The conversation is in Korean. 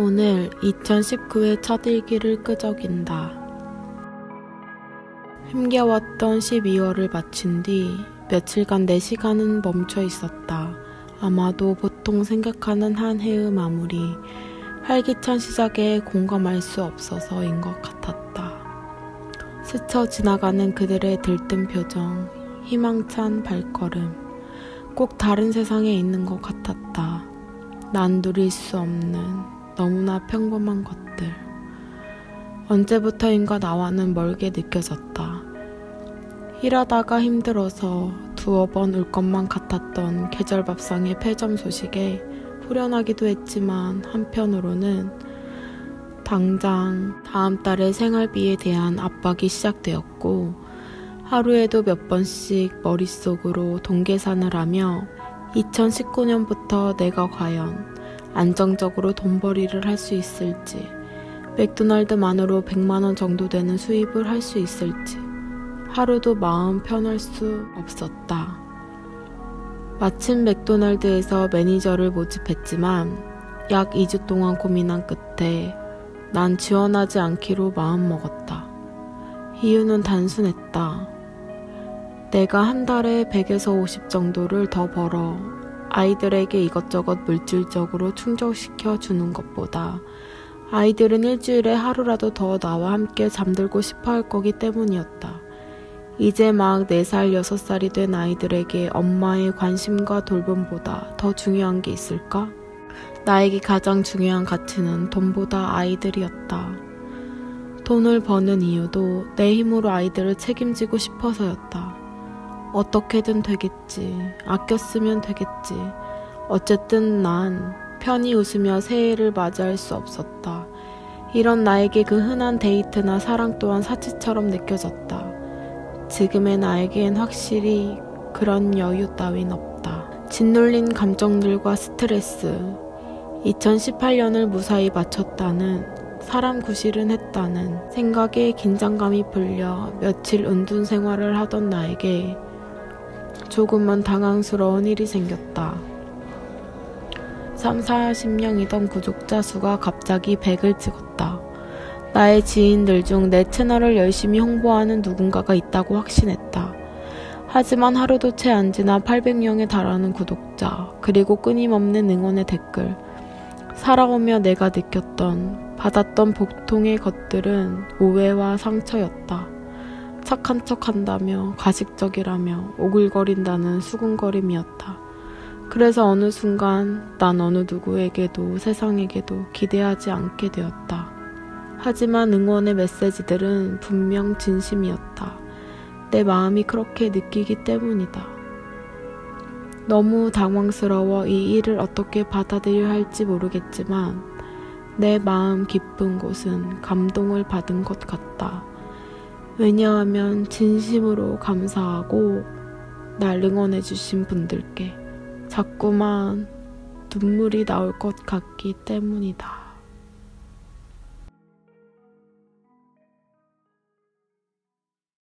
오늘 2019의 첫 일기를 끄적인다. 힘겨웠던 12월을 마친 뒤 며칠간 내 시간은 멈춰 있었다. 아마도 보통 생각하는 한 해의 마무리, 활기찬 시작에 공감할 수 없어서인 것 같았다. 스쳐 지나가는 그들의 들뜬 표정, 희망찬 발걸음, 꼭 다른 세상에 있는 것 같았다. 난 누릴 수 없는 너무나 평범한 것들. 언제부터인가 나와는 멀게 느껴졌다. 일하다가 힘들어서 두어 번 울 것만 같았던 계절밥상의 폐점 소식에 후련하기도 했지만 한편으로는 당장 다음 달에 생활비에 대한 압박이 시작되었고 하루에도 몇 번씩 머릿속으로 동계산을 하며 2019년부터 내가 과연 안정적으로 돈벌이를 할 수 있을지, 맥도날드만으로 100만원 정도 되는 수입을 할 수 있을지, 하루도 마음 편할 수 없었다. 마침 맥도날드에서 매니저를 모집했지만 약 2주 동안 고민한 끝에 난 지원하지 않기로 마음먹었다. 이유는 단순했다. 내가 한 달에 100에서 50 정도를 더 벌어 아이들에게 이것저것 물질적으로 충족시켜 주는 것보다 아이들은 일주일에 하루라도 더 나와 함께 잠들고 싶어 할 거기 때문이었다. 이제 막 4살, 6살이 된 아이들에게 엄마의 관심과 돌봄보다 더 중요한 게 있을까? 나에게 가장 중요한 가치는 돈보다 아이들이었다. 돈을 버는 이유도 내 힘으로 아이들을 책임지고 싶어서였다. 어떻게든 되겠지. 아꼈으면 되겠지. 어쨌든 난 편히 웃으며 새해를 맞이할 수 없었다. 이런 나에게 그 흔한 데이트나 사랑 또한 사치처럼 느껴졌다. 지금의 나에겐 확실히 그런 여유 따윈 없다. 짓눌린 감정들과 스트레스, 2018년을 무사히 마쳤다는 사람 구실은 했다는 생각에 긴장감이 풀려 며칠 은둔 생활을 하던 나에게 조금만 당황스러운 일이 생겼다. 3, 40명이던 구독자 수가 갑자기 100을 찍었다. 나의 지인들 중 내 채널을 열심히 홍보하는 누군가가 있다고 확신했다. 하지만 하루도 채 안 지나 800명에 달하는 구독자, 그리고 끊임없는 응원의 댓글. 살아오며 내가 느꼈던, 받았던 보통의 것들은 오해와 상처였다. 착한 척 한다며 가식적이라며 오글거린다는 수군거림이었다. 그래서 어느 순간 난 어느 누구에게도 세상에게도 기대하지 않게 되었다. 하지만 응원의 메시지들은 분명 진심이었다. 내 마음이 그렇게 느끼기 때문이다. 너무 당황스러워 이 일을 어떻게 받아들여야 할지 모르겠지만 내 마음 깊은 곳은 감동을 받은 것 같다. 왜냐하면 진심으로 감사하고 날 응원해주신 분들께 자꾸만 눈물이 나올 것 같기 때문이다.